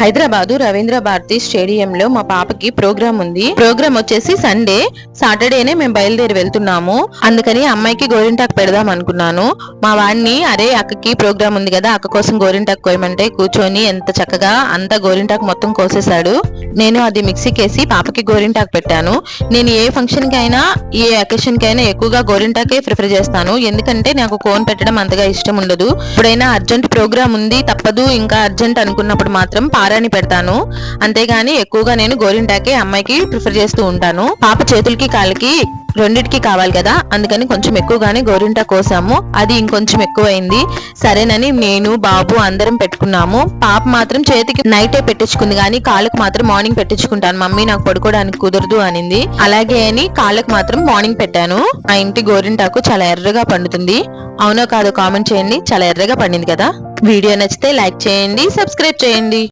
హైదరాబాదు రవీంద్ర భారతి స్టేడియంలో మా పాపకి ప్రోగ్రామ్ ఉంది. ప్రోగ్రామ్ వచ్చేసి సండే సాటర్డేనే మేము బయలుదేరి వెళ్తున్నాము. అందుకని అమ్మాయికి గోరింటాకు పెడదాం అనుకున్నాను. మా వాడిని అరే అక్కకి ప్రోగ్రామ్ ఉంది కదా అక్క కోసం గోరింటాకు కోయమంటే కూర్చొని ఎంత చక్కగా అంతా గోరింటాకు మొత్తం కోసేశాడు. నేను అది మిక్సీకి వేసి పాపకి గోరింటాకు పెట్టాను. నేను ఏ ఫంక్షన్కి అయినా ఏ అకేషన్కి అయినా ఎక్కువగా గోరింటాకే ప్రిఫర్ చేస్తాను. ఎందుకంటే నాకు కోన్ పెట్టడం అంతగా ఇష్టం ఉండదు. ఎప్పుడైనా అర్జెంట్ ప్రోగ్రామ్ ఉంది తప్పదు ఇంకా అర్జెంట్ అనుకున్నప్పుడు మాత్రం పారాని పెడతాను. అంతేగాని ఎక్కువగా నేను గోరింటాకే అమ్మాయికి ప్రిఫర్ చేస్తూ ఉంటాను. పాప చేతులకి కాళ్ళకి రెండిటికి కావాలి కదా. అందుకని కొంచెం ఎక్కువగానే గోరింట కోసాము. అది ఇంకొంచెం ఎక్కువైంది. సరేనని నేను బాబు అందరం పెట్టుకున్నాము. పాప మాత్రం చేతికి నైటే పెట్టించుకుంది కానీ కాళ్ళకు మాత్రం మార్నింగ్ పెట్టించుకుంటాను. మమ్మీ నాకు పడుకోవడానికి కుదరదు అనింది. అలాగే అని కాళ్ళకు మాత్రం మార్నింగ్ పెట్టాను. ఆ ఇంటి గోరింటాకు చాలా ఎర్రగా పండుతుంది. అవునో కాదో కామెంట్ చేయండి. చాలా ఎర్రగా పండింది కదా. వీడియో నచ్చితే లైక్ చేయండి సబ్స్క్రైబ్ చేయండి.